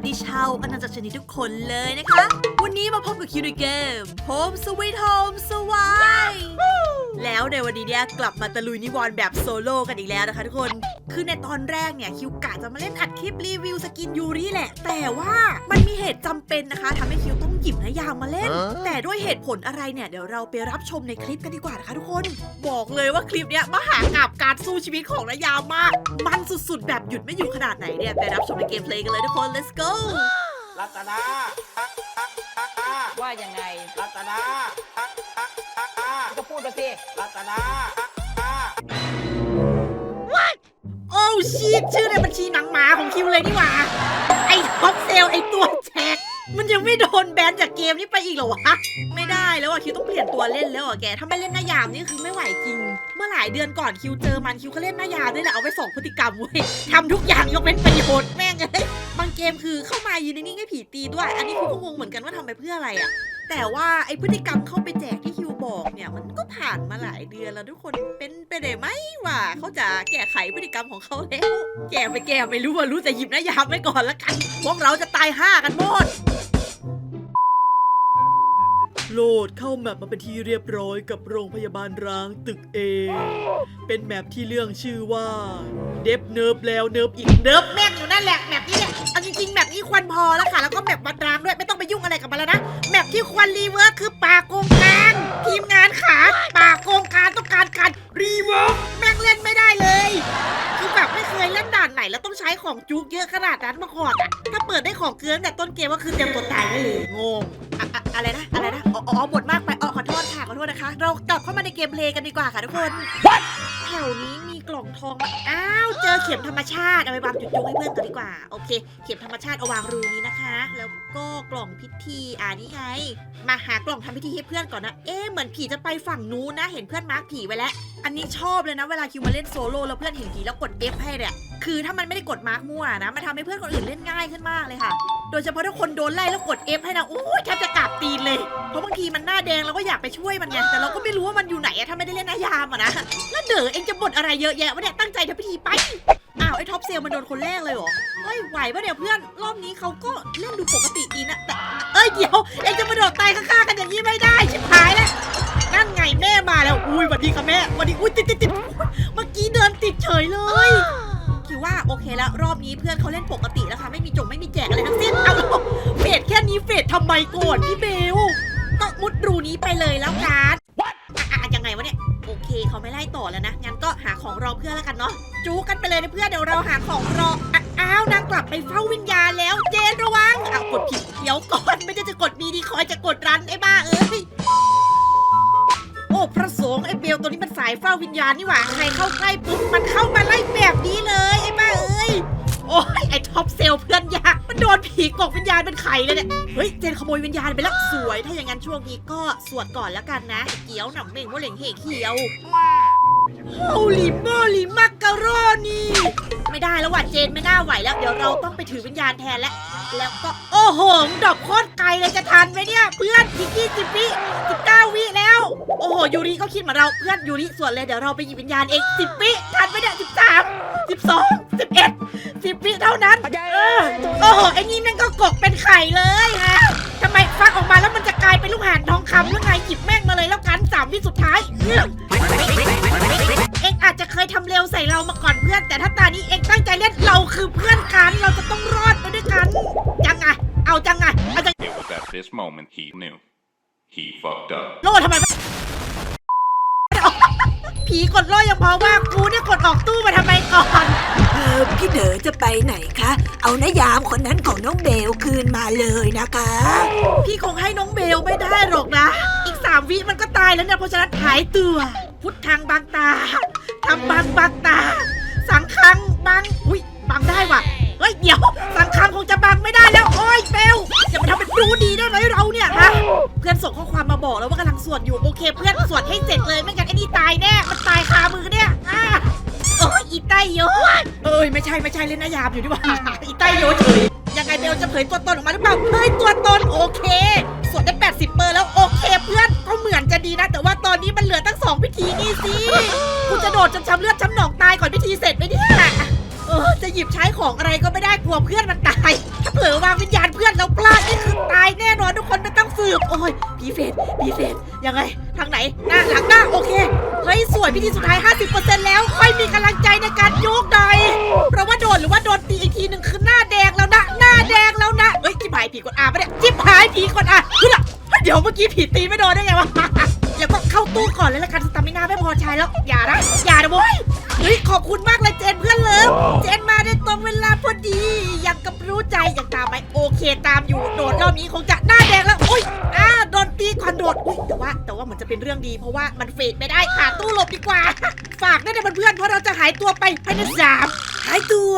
สดีชาวอนันตชนิดทุกคนเลยนะคะ วันนี้มาพบกับคิวในเกม Home Sweet Home สวายแล้วในวันนี้เนี่ยกลับมาตะลุยนิวรณ์แบบโซโล่กันอีกแล้วนะคะทุกคน คือในตอนแรกเนี่ยคิวกะจะมาเล่นอัดคลิปรีวิวสกินยูริแหละ แต่ว่ามันมีเหตุจำเป็นนะคะทำให้คิวต้องหยิบนายางมาเล่น แต่ด้วยเหตุผลอะไรเนี่ยเดี๋ยวเราไปรับชมในคลิปกันดีกว่านะคะทุกคน บอกเลยว่าคลิปเนี้ยมหากาบการสู้ชีวิตของนายามมาก มันสุดๆ แบบหยุดไม่อยู่ขนาดไหนเนี่ยไปรับชมในเกมเพลย์กันเลยทุกคน let's go รัตนาตักตักตักตักว่ายังไงรัตนาตั ก็พูดมาสิรัตนาโอ้ชีตชื่อในบัญชีหนังหมาของคิวเลยนี่หว่า ไอ้ท็อปเซลไอ้ตัวแชกมันยังไม่โดนแบนจากเกมนี้ไปอีกเหรอวะ ไม่ได้แล้วอะคิวต้องเปลี่ยนตัวเล่นแล้วอะแก ถ้าไม่เล่นหน้ายามนี่คือไม่ไหวจริง เมื่อหลายเดือนก่อนคิวเจอมันคิวก็เล่นหน้ายามนี่แหละเอาไปส่องพฤติกรรมเว้ยทำทุกอย่างยกเป็นประโยชน์แม่งเลยบางเกมคือเข้ามายืนนิ่งๆให้ผีตีด้วย อันนี้คิวก็งงเหมือนกันว่าทำไปเพื่ออะไรอะ แต่ว่าไอพฤติกรรมเข้าไปแจกที่คิวบอกเนี่ย มันก็ผ่านมาหลายเดือนแล้วทุกคนเป็นไปได้ไหมว่าเขาจะแก้ไขพฤติกรรมของเขาแล้ว แก้ไปแก้ไม่รู้ว่ารู้แต่หยิบหน้ายามไว้ก่อนละกัน พวกเราจะตายห้ากันหมด โหลดเข้าแมปมาเป็นที่เรียบร้อยกับโรงพยาบาลร้างตึกเอ เป็นแมปที่เรื่องชื่อว่า เดฟเนิร์ฟแล้วเนิร์ฟอีกเนิร์ฟแม่งอยู่นั่นแหละแมปนี้เนี่ยเอาจริงๆแมปนี้ควรพอแล้วค่ะ แล้วก็แมปวัดร้างด้วยไม่ต้อง ยุ่งอะไรกับมันแล้วนะแมปที่ควรรีเวิร์คคือป่าโกงกลางทีมงานขาป่าโกงกลางต้องการการรีเวิร์คแม่งเล่นไม่ได้เลยคือแบบไม่เคยเล่นด่านไหนแล้วต้องใช้ของจุกเยอะขนาดนั้นมาก่อนอะถ้าเปิดได้ของเกลือแต่ต้นเกมก็คือเตรียมตัวตายได้เลยงง อะอะอะไรนะ อะไรนะ อ๋ออ๋อบทมากไปอ๋อขอโทษค่ะ ขอโทษนะคะ เรากลับเข้ามาในเกมเพลย์กันดีกว่าค่ะทุกคน แถวนี้มีกล่องทองมาอ้าว เจอเข็มธรรมชาติ เอาไปวางจุดๆให้เพื่อนกันดีกว่า โอเค เข็มธรรมชาติเอาวางรูนี้นะคะ แล้วก็กล่องพิธีอ่านี่ไง มาหากล่องทำพิธีให้เพื่อนก่อนนะ เอ๊ะ เหมือนผีจะไปฝั่งนู้นนะ เห็นเพื่อนมาร์กผีไว้แล้ว อันนี้ชอบเลยนะ เวลาคิวมาเล่นโซโล่แล้วเพื่อนเห็นผีแล้วกด F ให้เนี่ย คือถ้ามันไม่ได้กดมาร์กมั่วนะ มันทำให้เพื่อนคนอื่นเล่นง่ายขึ้นมากเลยค่ะ โดยเฉพาะถ้าคนโดนไล่แล้วกด F ให้นะโอ้ยแทบจะกราบตีนเลย เพราะบางทีมันหน้าแดงเราก็อยากไปช่วยมันไง แต่เราก็ไม่รู้ว่ามันอยู่ไหนอะถ้าไม่ได้เล่นนายามอะนะ แล้วเด๋อเองจะบ่นอะไรเยอะแยะวะเนี่ยตั้งใจทำพิธีไป อ้าวไอ้ท็อปเซลมันโดนคนแรกเลยเหรอ เฮ้ยไหวปะเดี๋ยเพื่อน รอบนี้เขาก็เล่นดูปกติดีนะ แต่ เอ้ยเดี๋ยวเองจะมาโดดตายข้างๆกันอย่างนี้ไม่ได้ชิบหายแล้ว นั่นไงแม่มาแล้ว อุ้ยสวัสดีค่ะแม่สวัสดี อุ้ยติดติดติดเมื่อกี้เดินติดเฉยเลย ว่าโอเคแล้วรอบนี้เพื่อนเขาเล่นปกติแล้วค่ะไม่มีจงไม่มีแจกอะไรทั้งสิ้นเอาเฟดแค่นี้เฟดทำไมก่อนพี่เบลก็มุดรูนี้ไปเลยแล้วกันอะอะยังไงวะเนี่ยโอเคเขาไม่ไล่ต่อแล้วนะงั้นก็หาของรอเพื่อนแล้วกันเนาะจูกันไปเลยนะเพื่อนเดี๋ยวเราหาของรออะอ้าวนางกลับไปเฝ้าวิญญาณแล้ว เจนระวังอ้าวกดผิดเดี๋ยวก่อนไม่ได้จะกดบีดีคอยจะกดรันไอ้บ้าเอ้ยโอ้ พระสงฆ์ไอ้เบลตัวนี้มันสายเฝ้าวิญญาณนี่หว่าใครเข้าใกล้ปุ๊บมันเข้ามาไล่แบบนี้เลยไอ้บ้าเอ้ยโอ้ยไอ้ท็อปเซลเพื่อนยากมันโดนผีกกวิญญาณเป็นไข่เลยเนี่ยเฮ้ยเจนขโมยวิญญาณไปแล้วสวย ถ้าอย่างนั้นช่วงนี้ก็สวดก่อนแล้วกันนะเกี๊ยวหนำเม่งว่าเหล่งเหเขียวโฮลิโมลิมักกะโรนี่ไม่ได้แล้วว่ะเจนไม่น่าไหวแล้ว เดี๋ยวเราต้องไปถือวิญญาณแทนแล้ว แล้วก็โอ้โหดอกโคตรไกลเลยจะทันไหมเนี่ยเพื่อนอีกยี่สิบวิสิบเก้าวิแล้ว โอ้โหยูริก็คิดเหมือนเราเพื่อนยูริส่วนเลยเดี๋ยวเราไปหยิบวิญญาณเองสิบวิทันไหมเนี่ยสิบสามสิบสองสิบเอ็ดสิบวิเท่านั้นเออโอ้โหไอ้นี่แม่งก็กกเป็นไข่เลยฮะ ทำไมฟักออกมาแล้วมันจะกลายเป็นลูกห่านทองคำหรือไงหยิบแม่งมาเลยแล้วกันสามวิสุดท้ายเอื้อเองอาจจะเคยทำเร็วใส่เรามาก่อนเพื่อน แต่ถ้าตานี้เองตั้งใจเล่นเราคือเพื่อนกันเราจะต้องรอดไปด้วยกันจังไงเอาจังไงเอาจัง It was at this moment he knew. He fucked up. โลดทำไมไม่ผีกดโล่ยังพอว่ากูเนี่ยกดออกตู้มาทำไมก่อนเออพี่เด๋อจะไปไหนคะ เอานายามคนนั้นของน้องเบลคืนมาเลยนะคะ พี่คงให้น้องเบลไม่ได้หรอกนะ อีกสามวิมันก็ตายแล้วเนี่ยเพราะฉะนั้นหายตัว พุทธังบางตาทำบางบางตา สังคังบางอุ้ยบางได้ว่ะเฮ้ยเดี๋ยวสังคังคงจะบังไม่ได้แล้วโอ้ยเบลอย่ามาทำเป็นดูดีได้ไหมเราเนี่ยฮะเพื่อนส่งข้อความมาบอกแล้วว่ากำลังสวดอยู่โอเค เพื่อนสวดให้เสร็จเลยไม่งั้นไอ้นี่ตายแน่มันตายคามือเนี่ยอะโอ้ยอีไตโย เอ้ยไม่ใช่ไม่ใช่เล่นนายามอยู่ดีกว่า อีไตโยเฉยยังไงเบลจะเผยตัวตนออกมาหรือเปล่าเฮ้ยตัวตนโอเคสวดได้ 80 เปอร์แล้วโอเคเพื่อนก็เหมือนจะดีนะ แต่ว่าตอนนี้มันเหลือตั้งสองพิธีนี่สิกูจะโดดจนช้ำเลือดช้ำหนองตายก่อนพิธีเสร็จไหมเนี่ยเออจะหยิบใช้ของอะไรก็ไม่ได้กลัวเพื่อนมันตายถ้าเผลอวางวิญญาณเพื่อนเราพลาดนี่คือตายแน่นอนทุกคนไม่ต้องสืบโอ้ยพีเฟสพีเฟสยังไงทางไหนหน้าหลังหน้าโอเค ฮ้ยสวยพิธีสุดท้าย 50%แล้ว ค่อยมีกำลังใจในการโยกหน่อยเพราะว่าโดนหรือว่าโดนตีอีกทีหนึ่งคือหน้าแดงแล้วนะหน้าแดงแล้วนะเฮ้ยจิบหายผีกดอาปะเนี่ยจิบหายผีกดอาเฮ้ยเดี๋ยวเมื่อกี้ผีตีไม่โดนได้ไงวะแล้วก็เข้าตู้ก่อนเลยละกันสตามินาไม่พอใช้แล้ว อย่านะอย่านะโว้ยเฮ้ยขอบคุณมากเลยเจนเพื่อนเลิฟเจนมาได้ตรงเวลาพอดี อยังกับรู้ใจอยังตามไหมโอเคตามอยู่โดดรอบนี้คงจะหน้าแดงแล้วอุ้ย อ่าโดนโดดอุ้ยแต่ว่า แต่ว่าเหมือนจะเป็นเรื่องดี เพราะว่ามันเฟดไม่ได้หาตู้หลบดีกว่า ฝากด้วยนะเพื่อนๆเพราะเราจะหายตัวไปภายในสามหายตัว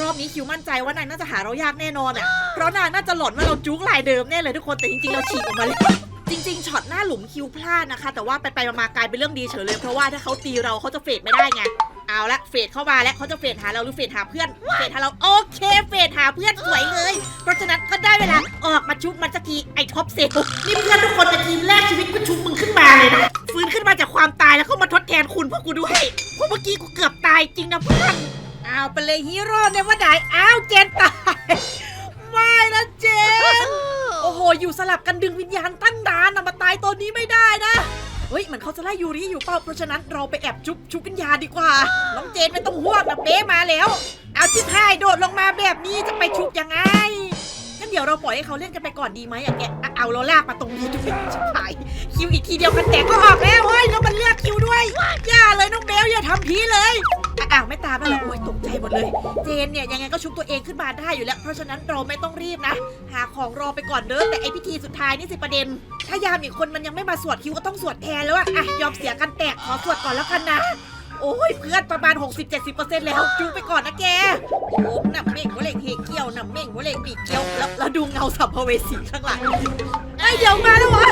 รอบนี้คิวมั่นใจว่านายน่าจะหาเรายากแน่นอนอะเพราะนายน่าจะหลอนว่าเราจุกลายเดิมแน่เลยทุกคนแต่จริงๆเราฉีกออกมาแล้วจริงๆช็อตหน้าหลุมคิวพลาดนะคะ แต่ว่าไปไปๆมากลายเป็นเรื่องดีเฉยเลยเพราะว่าถ้าเขาตีเราเขาจะเฟดไม่ได้ไง เอาละเฟดเข้ามาแล้วเขาจะเฟดหาเราหรือเฟดหาเพื่อนเฟดหาเราโอเคเฟดหาเพื่อนสวยเลย เพราะฉะนั้นก็ได้เวลาออกมาชุบมันสักทีไอ้ท็อปเซลนี่เพื่อนทุกคนในทีมแรกชีวิตกูชุบมึงขึ้นมาเลยนะฟื้นขึ้นมาจากความตายแล้วก็มาทดแทนคุณพวกกูด้วยเพราะเมื่อกี้กูเกือบตายจริงนะเพื่อนเอาไปเลยฮีโร่เนี่ยว่าได้อ้าวเจนตายไม่นะเจนโอ้โหอยู่สลับกันดึงวิญญาณตั้งนานนะมาตายตอนนี้ไม่ได้นะ เฮ้ยเหมือนเขาจะไล่ยูริอยู่เปล่าเพราะฉะนั้นเราไปแอบจุ๊บชุบวิญญาดีกว่า น้องเจนไม่ต้องห่วงนะเป๊มาแล้ว เอาชิบหายโดดลงมาแบบนี้จะไปชุบยังไงงั้นเดี๋ยวเราปล่อยให้เขาเล่นกันไปก่อนดีไหมอะแกเอาเราลากมาตรงนี้ด้วยชิบหายคิวอีกทีเดียวกันแตกก็ออกแล้วเฮ้ยแล้วมันเลือกคิวด้วยอย่าเลยน้องเบลอย่าทำ อ้วไม่ตามแล้วเหรอโอ้ยตกใจหมดเลย เจนเนี่ยยังไงก็ชุบตัวเองขึ้นมาได้อยู่แล้ว เพราะฉะนั้นเราไม่ต้องรีบนะ หาของรอไปก่อนเด้อแต่ไอพิธีสุดท้ายนี่สิประเด็น ถ้ายามอีกคนมันยังไม่มาสวดคิวก็ต้องสวดแทนแล้วอะอะยอมเสียกันแตกขอสวดก่อนแล้วกันนะโอ้ยเพื่อนประมาณ 60-70%แล้วจูไปก่อนนะแกโอ้หนับเม่งหัวเหล็กเฮเกี้ยวหนับเม่งหัวเหล็กปีเกี้ยวแล้วแล้วดูเงาสัมภเวสีข้างหลังไอเดี๋ยวมาแล้ววะ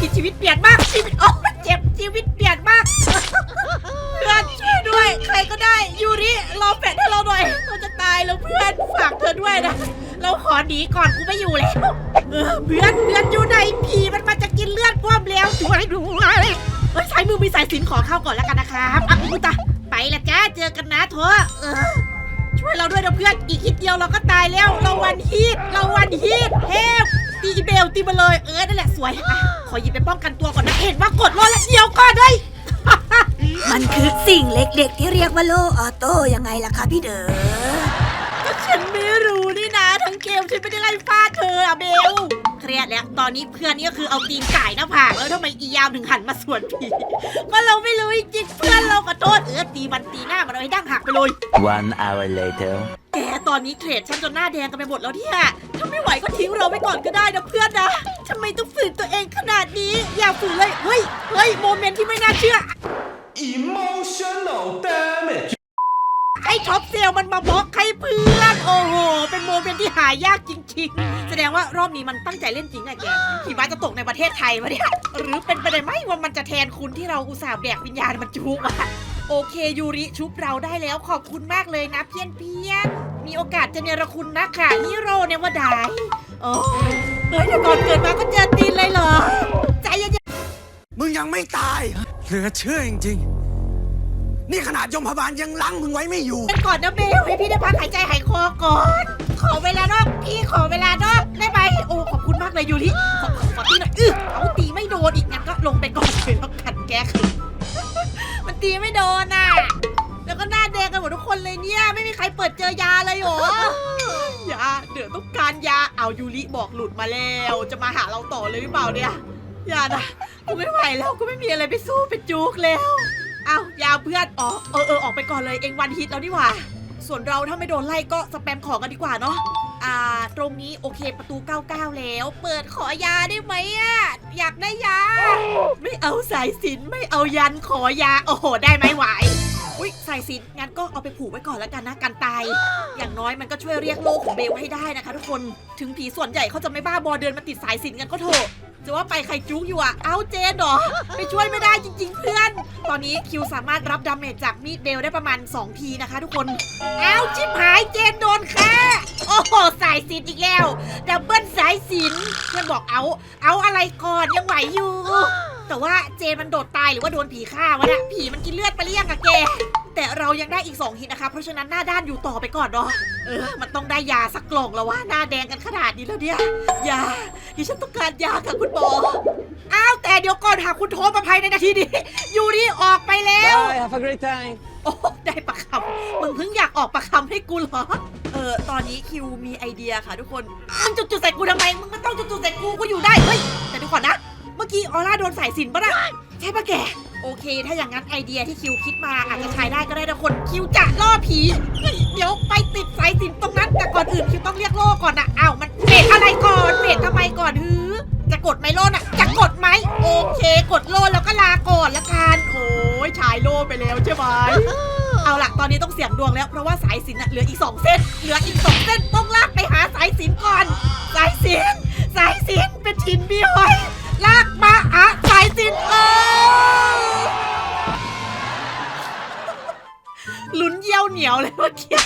อ้ยเดินผิดชีวิตเปลี่ยนมากชีวิตโอ้เจ็บชีวิตเปลี่ยนมากเพื่อนช่วยด้วย ใครก็ได้ยูริรอแฟดให้เราหน่อยเราจะตายแล้วเพื่อนฝากเธอด้วยนะ เราขอหนีก่อนกูไม่อยู่แล้วเออเพื่อนเพื่อนอยู่ไหนผีมันมาจะกินเลือดพวกแล้วช่วยด้วยเฮ้ยใช้มือมีสายสินขอเข้าก่อนแล้วกันนะครับอะกูตาไปละจ้าเจอกันนะเถอะเออช่วยเราด้วยนะเพื่อนอีกคิดเดียวเราก็ตายแล้ว เราวันฮีทเราวันฮีทเทพตีอีเบลตีมาเลยเออนั่นแหละสวยอะ ขอหยิบไปป้องกันตัวก่อนนะ เห็นว่ากดรอแล้วเดี๋ยวก่อนเลย มันคือสิ่งเล็กๆ ที่เรียกว่าโลออโต้ยังไงล่ะคะพี่เด๋อก็ฉันไม่รู้นี่นะ ทั้งเกมฉันไม่ได้ไล่ฟาดเธออะเบล เครียดแล้ว ตอนนี้เพื่อนนี่ก็คือเอาตีนไก่หน้าผากแล้วทำไมอียาวถึงหันมาสวนผีก็เราไม่รู้จริงๆเพื่อนเราขอโทษเออตีมันตีหน้ามันเอาให้ดั้งหักไปเลย One hour later. แกตอนนี้เทรดฉันจนหน้าแดงกันไปหมดแล้วเนี่ยถ้าไม่ไหวก็ทิ้งเราไปก่อนก็ได้นะเพื่อนนะทำไมต้องฝืนตัวเองขนาดนี้ อย่าฝืนเลย เฮ้ย เฮ้ย โมเมนต์ที่ไม่น่าเชื่อ emotional damage ไอ้ท็อปเซลมันมาบล็อกให้เพื่อน โอ้โห เป็นโมเมนต์ที่หายากจริงๆ แสดงว่ารอบนี้มันตั้งใจเล่นจริงอะแกขี่ม้าจะตกในประเทศไทยวะเนี่ย หรือเป็นไปได้ไหมว่ามันจะแทนคุณที่เราอุตส่าห์แบกวิญญาณมันจุกอะโอเคยูริชุบเราได้แล้วขอบคุณมากเลยนะเพี้ยนเพียนๆ มีโอกาสจะเนรคุณนะค่ะฮีโร่เนวดายโอ้ยเฮ้ยแต่ก่อนเกิดมาก็เจอตีนเลยเหรอ ใจเย็นมึงยังไม่ตาย เหลือเชื่อจริงๆ นี่ขนาดยมพบาลยังล้างมึงไว้ไม่อยู่ๆเป็นก่อนนะเบลให้พี่ได้พักหายใจหายคอก่อน ขอเวลานอกพี่ขอเวลานอกได้ไหมโอ้ขอบคุณมากเลยยูริขอขอขอตีหน่อยอื้อเอาตีไม่โดนอีกงั้นก็ลงไปก่อนเลยแล้วกันแกคือ มันตีไม่โดนอะ คนเลยเนี่ยไม่มีใครเปิดเจอยาเลยเหรอยาเดี๋ยวต้องการยาเอายูริบอกหลุดมาแล้ว จะมาหาเราต่อเลยหรือเปล่าเนี่ยอย่านะกูไม่ไหวแล้วกูไม่มีอะไรไปสู้ไปจุกแล้วเอายาเพื่อนอ๋อเออเออออกไปก่อนเลยเองวันฮิตแล้วนี่หว่า ส่วนเราถ้าไม่โดนไล่ก็สแปมของกันดีกว่าเนาะอ่าตรงนี้โอเคประตู 99 แล้ว เปิดขอยาได้ไหมอะอยากได้ยา ไม่เอาสายสิญจนไม่เอายันขอยาโอ้โหได้ไหมไหว อุ้ยสายสินงั้นก็เอาไปผูกไว้ก่อนแล้วกันนะกันตาย อย่างน้อยมันก็ช่วยเรียกโลกของเบลให้ได้นะคะ ทุกคนถึงผีส่วนใหญ่เขาจะไม่บ้าบอเดินมาติดสายสินกันก็เถอะจะว่าไปใครจุกอยู่อะเอาเจนเหรอ ไปช่วยไม่ได้จริง ๆ เพื่อน ตอนนี้คิวสามารถรับดาเมจจากมีดเบลได้ประมาณ 2 ทีนะคะทุกคน เอาชิบหายเจนโดนค่ะ โอ้โหสายสินอีกแล้ว ดับเบิลสายสินเพื่อนบอกเอา เอาอะไรก่อนยังไหวอยู่ แต่ว่าเจนมันโดดตายหรือว่าโดนผีฆ่าวะเนี่ยผีมันกินเลือดไปหรือยังอะแก แต่เรายังได้อีก2ฮิตนะคะ เพราะฉะนั้นหน้าด้านอยู่ต่อไปก่อนเนาะ เออ มันต้องได้ยาสักกล่องแล้วว่าหน้าแดงกันขนาดนี้แล้วเนี่ย ยา ดิฉันต้องการยาค่ะคุณหมอ อ้าวแต่เดี๋ยวก่อนหากคุณโทรมาภายในนาทีนี้อยู่ดีออกไปแล้ว Bye, have a great time. โอ้ได้ประคำมึงเพิ่งอยากออกประคำให้กูเหรอ เออ ตอนนี้คิวมีไอเดียค่ะทุกคน มึงจุดๆใส่กูทำไม มึงไม่ต้องจุดๆใส่กู กูอยู่ได้ เฮ้ย แต่เดูก่อนนะ เมื่อกี้ออร่าโดนสายสินปะนะใช่ปะแก โอเค ถ้าอย่างนั้นไอเดียที่คิวคิดมาอาจจะใช้ได้ก็ได้นะคนคิวจะล่อผีเฮ้ยเดี๋ยวไปติดสายสินตรงนั้น แต่ก่อนอื่นคิวต้องเรียกโล่ก่อนนะอ้าวมันเฟดอะไรก่อนเฟดทำไมก่อนฮือจะกดไหมโล่น่ะ จะกดไหมโอเค กดโล่แล้วก็ลาก่อนละกันโอ้ยชายโล่ไปแล้วใช่ไหมเอาล่ะ ตอนนี้ต้องเสี่ยงดวงแล้วเพราะว่าสายสิญจนน่ะเหลืออีก2เส้น เหลืออีก2เส้นต้องลากไปหาสายสิญจนก่อน สายสิญจนสายสิญจนเป็นชินพี่หอยลากมาหาสายสินเออลุ้นเยี่ยวเหนียวเลยเมื่อกี้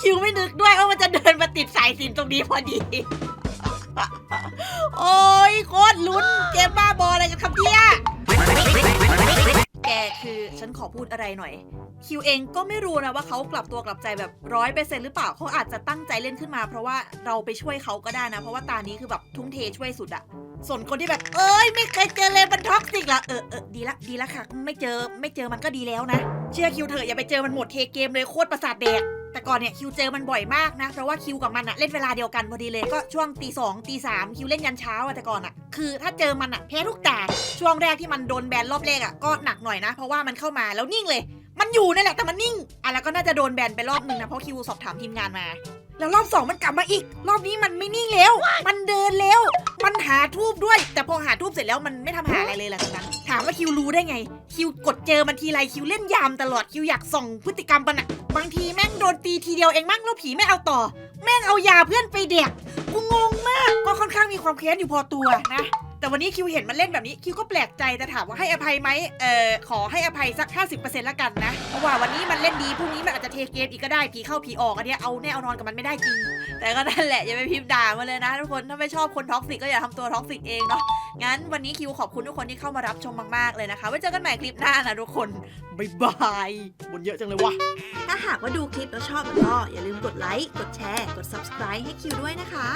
คิวไม่นึกด้วยว่ามันจะเดินมาติดสายสินตรงนี้พอดี โอ้ยโคตรลุ้นเกมบ้าบออะไรกันครับเนี่ยแกคือฉันขอพูดอะไรหน่อย คิวเองก็ไม่รู้นะว่าเขากลับตัวกลับใจแบบร้อยเปอร์เซ็นต์หรือเปล่าเขาอาจจะตั้งใจเล่นขึ้นมา เพราะว่าเราไปช่วยเขาก็ได้นะ เพราะว่าตานี้คือแบบทุ่มเทช่วยสุดอะ ส่วนคนที่แบบ เอ้ยไม่เคยเจอเลยมันท็อกซิกละเออเออดีละดีละค่ะ ไม่เจอไม่เจอมันก็ดีแล้วนะ เชื่อคิวเถอะอย่าไปเจอมันหมดเทเกมเลยโคตรประสาทแดกแต่ก่อนเนี่ยคิวเจอมันบ่อยมากนะ เพราะว่าคิวกับมันอะเล่นเวลาเดียวกันพอดีเลยก็ช่วงตีสองตีสามคิวเล่นยันเช้าอะแต่ก่อนอะคือถ้าเจอมันอะแพ้ทุกแต่ช่วงแรกที่มันโดนแบนรอบแรกอะก็หนักหน่อยนะ เพราะว่ามันเข้ามาแล้วนิ่งเลย มันอยู่นั่นแหละแต่มันนิ่งอะแล้วก็น่าจะโดนแบนไปรอบหนึ่งนะเพราะคิวสอบถามทีมงานมา แล้วรอบสองมันกลับมาอีก รอบนี้มันไม่นิ่งแล้ว มันเดินแล้ว มันหาทูบด้วย แต่พอหาทูบเสร็จแล้วมันไม่ทำหาอะไรเลยหลังจากนั้นถามว่าคิวรู้ได้ไง คิวกดเจอมันทีไรคิวเล่นยามตลอดคิวอยากส่องพฤติกรรมมันอะบางทีแม่งโดนตีทีเดียวเองมั่งแล้วผีไม่เอาต่อ แม่งเอายาเพื่อนไปเด็กกูงงมากก็ค่อนข้างมีความเค้นอยู่พอตัวนะ แต่วันนี้คิวเห็นมันเล่นแบบนี้คิวก็แปลกใจแต่ถามว่าให้อภัยไหมเอ่อขอให้อภัยสัก 50%ละกันนะเพราะว่าวันนี้มันเล่นดีพรุ่งนี้มันอาจจะเทเกมอีกก็ได้ผีเข้าผีออกอันเนี้ยเอาแน่เอานอนกับมันไม่ได้จริง แต่ก็นั่นแหละอย่าไปพิมพ์ด่ามาเลยนะทุกคนถ้าไม่ชอบคนท็อกซิกก็อย่าทำตัวท็อกซิกเองเนาะงั้นวันนี้คิวขอบคุณทุกคนที่เข้ามารับชมมากๆเลยนะคะไว้เจอกันใหม่คลิปหน้านะทุกคนบ๊ายบายบนเยอะจังเลยวะถ้าหากว่าดูคลิปแล้วชอบก็อย่าลืมกดไลค์กดแชร์กด subscribe ให้คิวด้วยนะคะ